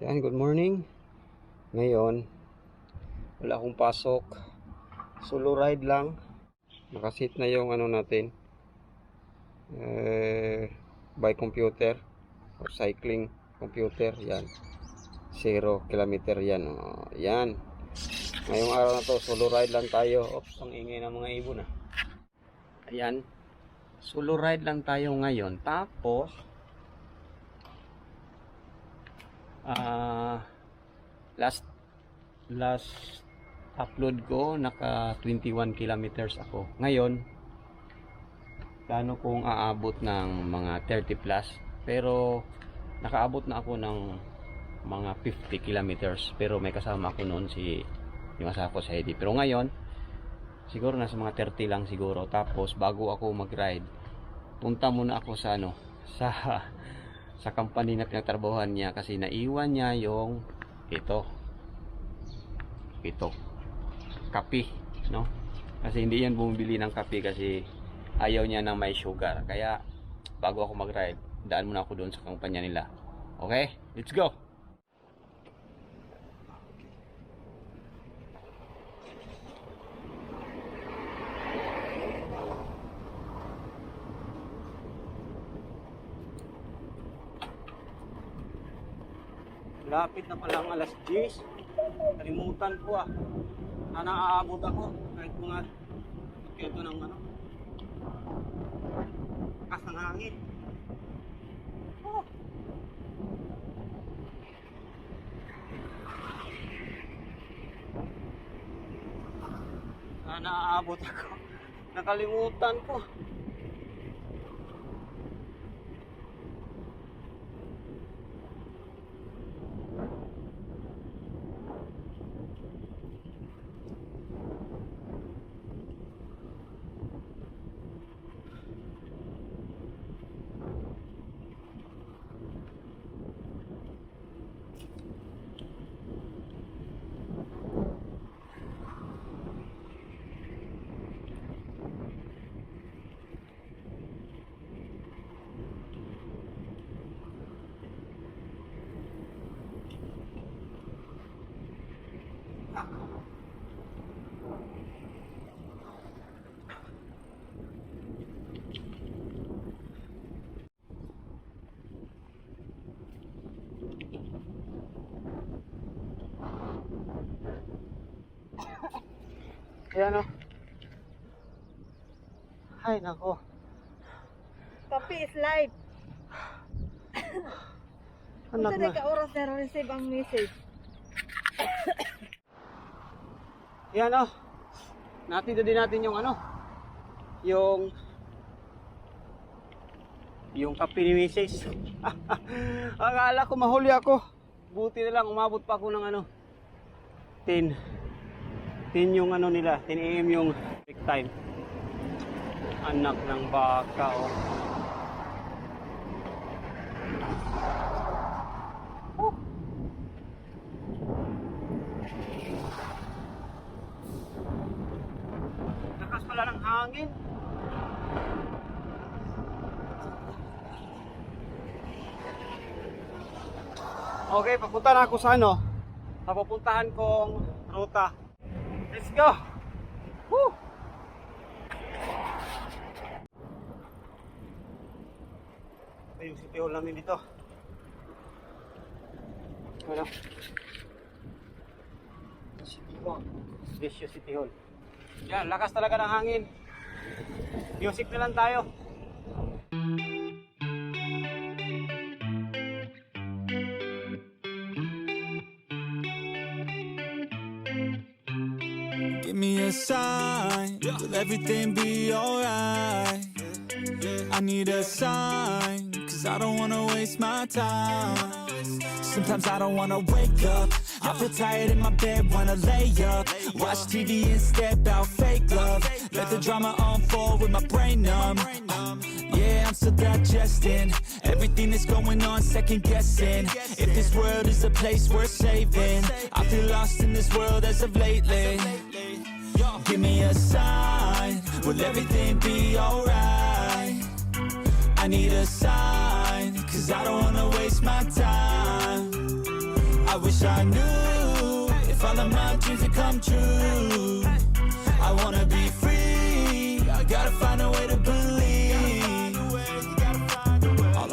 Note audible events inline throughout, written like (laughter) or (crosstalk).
Yan, good morning. Ngayon, wala akong pasok. Solo ride lang. Nakasit na yung ano natin. Eh, by computer or cycling computer. Yan. Zero kilometer yan. Oh, yan. Ngayong araw na to, solo ride lang tayo. Oops, ang ingay ng mga ibon ah. Ayan. Solo ride lang tayo ngayon. Tapos, ah last last upload ko naka 21 kilometers ako. Ngayon plano kong aabot ng mga 30 plus pero nakaabot na ako ng mga 50 kilometers pero may kasama ako noon si yung asawa ko sa Heidi. Pero ngayon siguro nasa mga 30 lang siguro. Tapos bago ako mag ride punta muna ako sa ano (laughs) sa sa company na pinagtrabahuhan niya kasi naiwan niya yung ito. Ito. Kape no? Kasi hindi yan bumibili ng kape kasi ayaw niya ng may sugar. Kaya bago ako mag ride daan muna ako doon sa kumpanya nila. Okay? Let's go Lapit na pala ang alas 10. Kalimutan ko ah. Na naaabot ako kahit mga kito ng ano. Lakas ng hangin. Oh. Na naaabot ako. Nakalimutan ko. Ayan o. Ay, nako. Kape is live. Anak na. na ka oras na receive ang message? Yan o. Natin din natin yung ano. Yung yung kape ni Mrs. (laughs) Akala ko mahuli ako. Buti na lang umabot pa ako ng ano 10 10 yung ano nila 10 am yung peak time anak ng baka oh. Oh. Hangin. Okay, papunta na ako sa ano, sa pupuntahan kong ruta. Let's go! Woo! Ito yung city hall namin dito. Ano? City hall. Desio City Hall. Yan, lakas talaga ng hangin. Music na lang tayo. Give me a sign, will everything be alright? I need a sign, cause I don't wanna waste my time. Sometimes I don't wanna wake up, I feel tired in my bed, wanna lay up. Watch TV instead, about fake love. Let the drama unfold with my brain numb. Yeah, I'm still digesting everything that's going on, second guessing. If this world is a place worth saving, I feel lost in this world as of lately. Give me a sign, will everything be alright? I need a sign, cause I don't wanna waste my time. I wish I knew if all of my dreams would come true. I wanna be free. I gotta find a way to believe.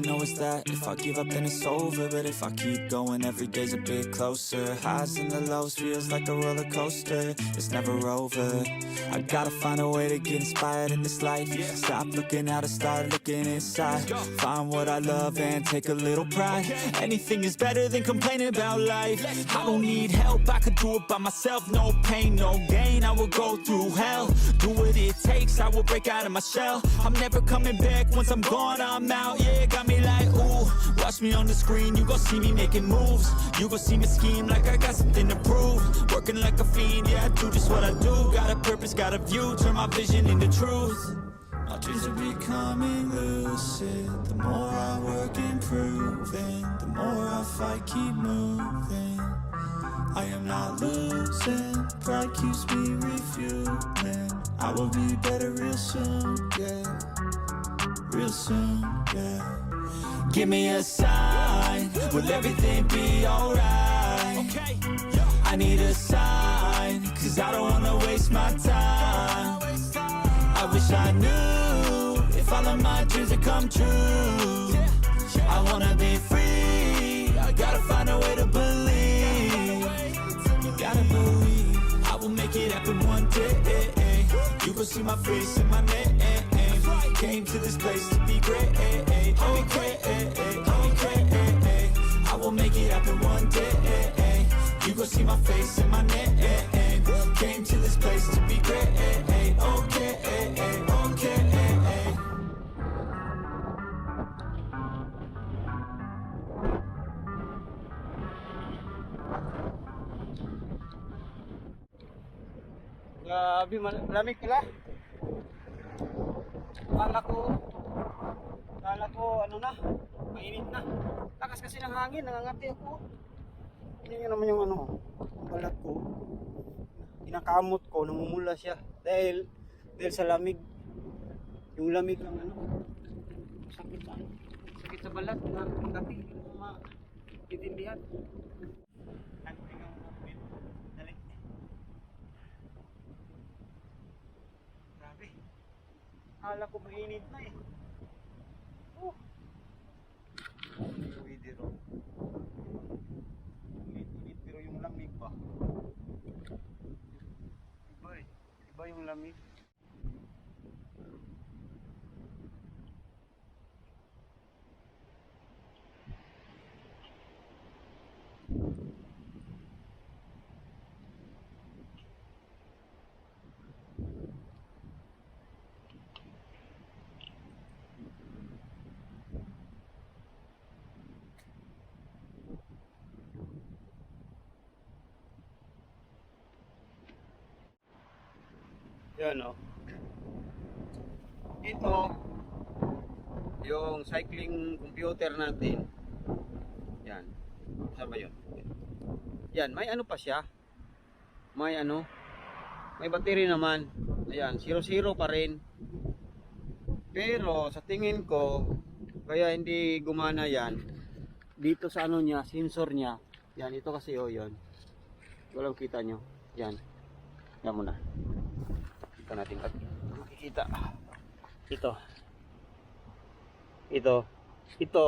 Know is that if I give up, then it's over. But if I keep going, every day's a bit closer. Highs and the lows feels like a roller coaster. It's never over. I gotta find a way to get inspired in this life. Stop looking out and start looking inside. Find what I love and take a little pride. Anything is better than complaining about life. I don't need help, I could do it by myself. No pain, no gain. I will go through hell. Do what it takes, I will break out of my shell. I'm never coming back once I'm gone, I'm out. Yeah, got me like, ooh. Watch me on the screen, you gon' see me making moves. You gon' see me scheme like I got something to prove. Working like a fiend, yeah, I do just what I do. Got a purpose, got a view, turn my vision into truth. My dreams are becoming lucid. The more I work improving, the more I fight, keep moving. I am not losing, pride keeps me refueling. I will be better real soon, yeah. Real soon, yeah. Give me a sign, will everything be alright? Okay, I need a sign, cause I don't wanna waste my time. I wish I knew if all of my dreams would come true. I wanna be free. I gotta find a way to believe. You gotta believe I will make it happen one day. You gon' see my face in my name. Came to this place to be great. Okay, okay. I will make it happen one day. You gon' see my face in my name. Came to this place to be great. Okay, okay. Grabe, mal- malamig pala. Kala ko, kala ko ano na, mainit na. Lakas kasi ng hangin, nangangati ako. Tingnan nyo naman yung ano, ang balat ko. Kinakamot ko, namumula siya. Dahil, dahil sa lamig. Yung lamig ng ano, sakit sa sakit sa balat, nangangati, hindi mo maintindihan. Akala ko mainit na eh. Oh. Pwede ro. Init-init pero yung lamig ba? Iba eh. Iba yung lamig. Yan o. Ito, yung cycling computer natin. Yan. Saan ba yun? Yan, may ano pa siya. May ano. May battery naman. Ayan, 0-0 pa rin. Pero sa tingin ko, kaya hindi gumana yan. Dito sa ano niya, sensor niya. Yan, ito kasi oh, yun. Walang kita nyo. Yan. Yan muna. Kita natin makikita. Ito. Ito. Ito.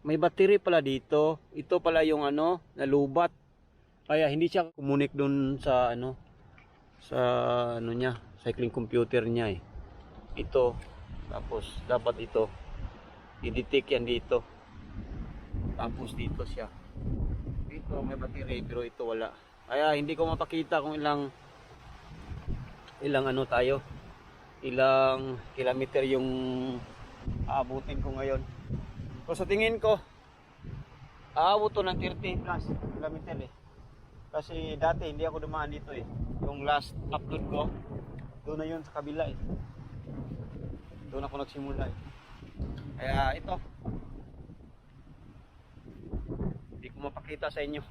May battery pala dito. Ito pala yung ano, nalubat. Kaya hindi siya kumunik dun sa ano sa ano niya, cycling computer niya eh. Ito. Tapos dapat ito. I-detect yan dito. Tapos dito siya. Dito may battery pero ito wala. Kaya hindi ko mapakita kung ilang ilang ano tayo? Ilang kilometer yung aabutin ko ngayon. So sa tingin ko aabot to ng 30 plus kilometer eh. Kasi dati hindi ako dumaan dito eh. Yung last upload ko doon na yun sa kabila eh. Doon ako nagsimula eh. Kaya ito hindi ko mapakita sa inyo.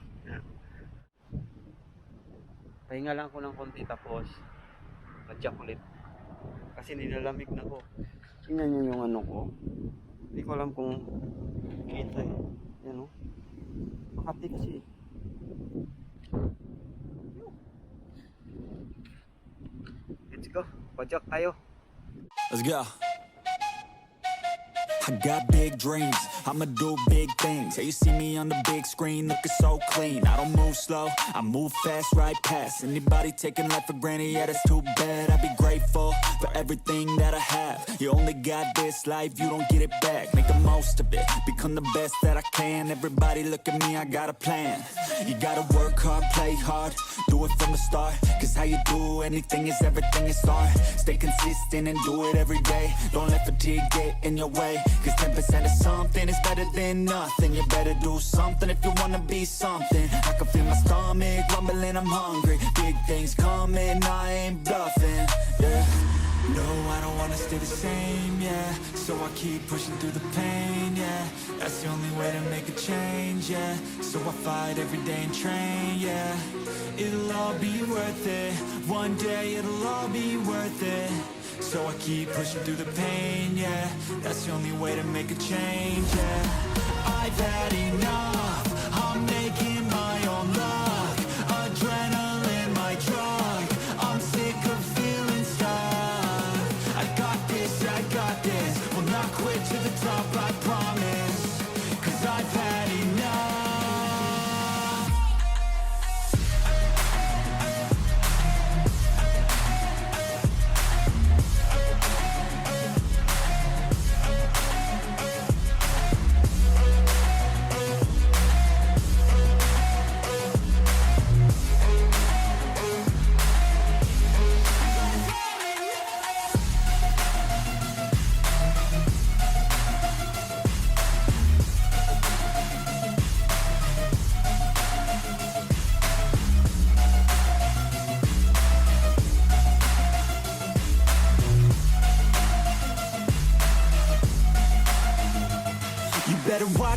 Pahinga lang ako ng konti tapos Ulit. Kasi nilalamig na ko. Tingnan nyo yung ano ko. Hindi ko alam kung kita eh. Yan o. Makati kasi. Let's go. Pajak tayo. Let's go. I got big dreams, I'ma do big things. Yeah, you see me on the big screen looking so clean. I don't move slow, I move fast, right past. Anybody taking life for granted, yeah, that's too bad. I'd be grateful for everything that I have. You only got this life, you don't get it back. Make the most of it, become the best that I can. Everybody look at me, I got a plan. You gotta work hard, play hard, do it from the start. Cause how you do anything is everything is art. Stay consistent and do it every day. Don't let fatigue get in your way. Cause 10% of something is better than nothing. You better do something if you wanna be something. I can feel my stomach rumbling, I'm hungry. Big things coming, I ain't bluffing. Yeah. No, I don't wanna stay the same, yeah. So I keep pushing through the pain, yeah. That's the only way to make a change, yeah. So I fight every day and train, yeah. It'll all be worth it. One day it'll all be worth it. So I keep pushing through the pain, yeah. That's the only way to make a change, yeah. I've had enough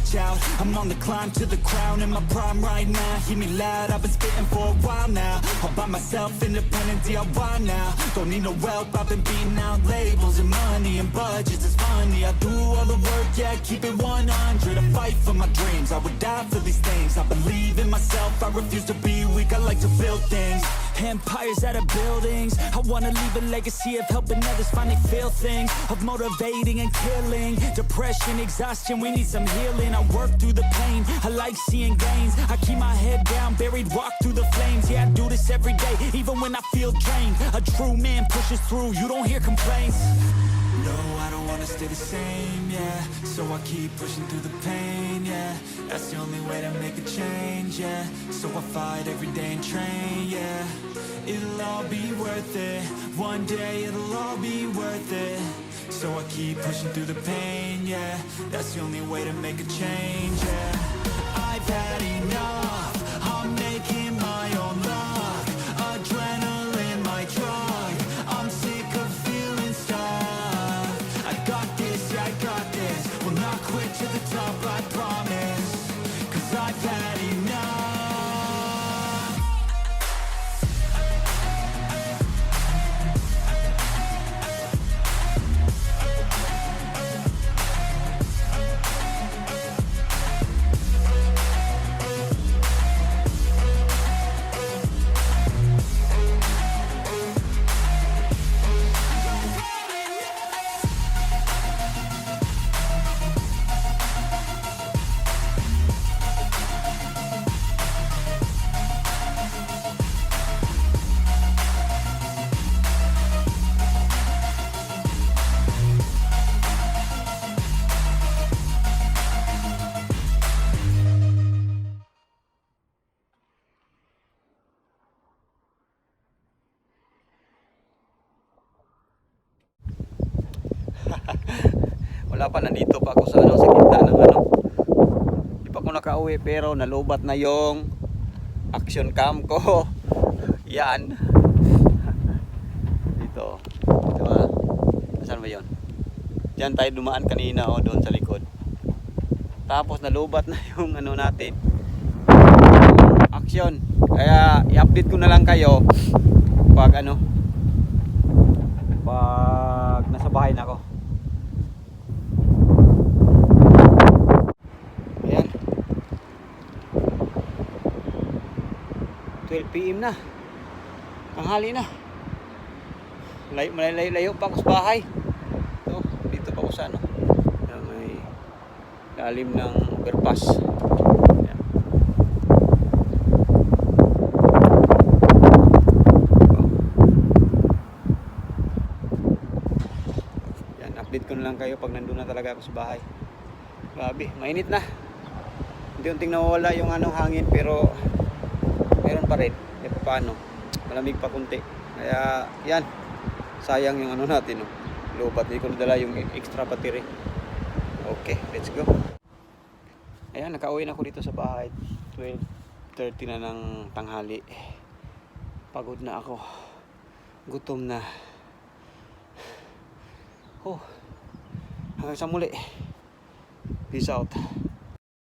watch out, I'm on the climb to the crown in my prime right now. Hear me loud, I've been spitting for a while now. All by myself, independent DIY now. Don't need no help, I've been beating out labels and money and budgets. It's funny, I do all the work, yeah, keep it 100 I fight for my dreams, I would die for these things. I believe in myself, I refuse to be weak, I like to build things Empires out of buildings. I wanna leave a legacy of helping others find they feel things Of motivating and killing. Depression, exhaustion, we need some healing. I work through the pain, I like seeing gains. I keep my head down, buried, walk through the flames. Yeah, I do this every day, even when I feel drained. A true man pushes through, you don't hear complaints. No, I don't wanna stay the same, yeah. So I keep pushing through the pain, yeah. That's change, yeah. So I fight every day and train, yeah. It'll all be worth it. One day it'll all be worth it. So I keep pushing through the pain, yeah. That's the only way to make a change, yeah. I've had enough pa, nandito pa ako sa ano, sa gitna ng ano. Di pa ako nakauwi pero nalubat na yung action cam ko. (laughs) Yan. (laughs) Dito. Diba? Saan ba yun? Diyan tayo dumaan kanina o doon sa likod. Tapos nalubat (laughs) na yung ano natin. Action. Kaya i-update ko na lang kayo pag ano pag nasa bahay na ako. Ayan. 12 p.m. na. Tanghali na. Layo, malayo, layo pa ako sa bahay. Ito, dito pa ako sa ano. na May lalim ng overpass. Yan. Yan, update ko na lang kayo pag nandun na talaga ako sa bahay. Grabe, mainit na. Unti-unting nawawala yung ano hangin pero meron pa rin. E paano? Malamig pa kunti. Kaya yan. Sayang yung ano natin no. Lobat di ko nadala yung extra battery. Okay, let's go. Ayan, nakauwi na ako dito sa bahay. 12.30 na ng tanghali. Pagod na ako. Gutom na. Oh. Hanggang sa muli. Peace out.